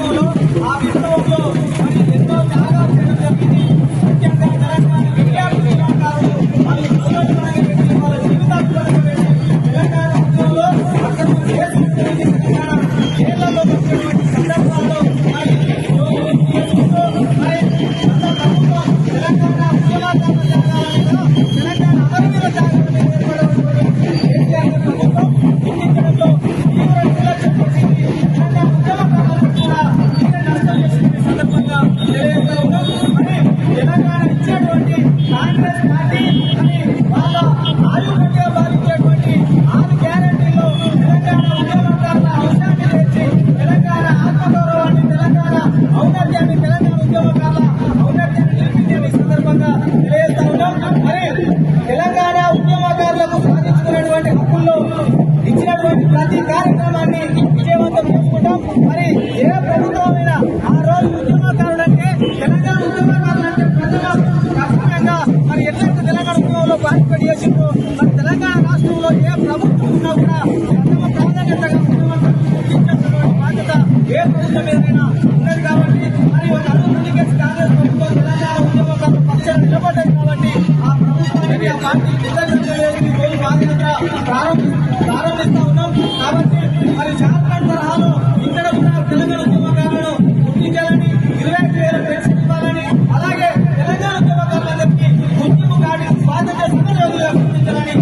Oh. చేసినటువంటి ప్రతి కార్యక్రమాన్ని విజయవంతం చేసుకుంటాం. మరి ఏ ప్రభుత్వం ఆ రోజు ఉద్యమకారులంటే తెలంగాణ ఉద్యమకారులంటే ప్రజలు కష్టంగా మరి ఎట్లయితే తెలంగాణ ఉద్యమంలో పార్టిసిపేట్ చేసిండ్రో మరి తెలంగాణ రాష్ట్రంలో ఏ ప్రభుత్వం ఉన్నా కూడా ప్రథమ ప్రాధాన్యతగా ఉద్యమం బాధ్యత ఏ ప్రభుత్వం ఏదైనా ఉన్నది కాబట్టి మరి ఒక అభివృద్ధికి కాంగ్రెస్ ప్రభుత్వం ప్రారంభి ప్రారంభిస్తా ఉన్నాం. కాబట్టి మరి జార్ఖండ్ తరహాలో ఇక్కడ కూడా అలాగే తెలంగాణ ఉద్యమకారులందరికీ ఉద్యమ కార్డు స్వాతంత్ర సమరయోధులుగా గుర్తించాలని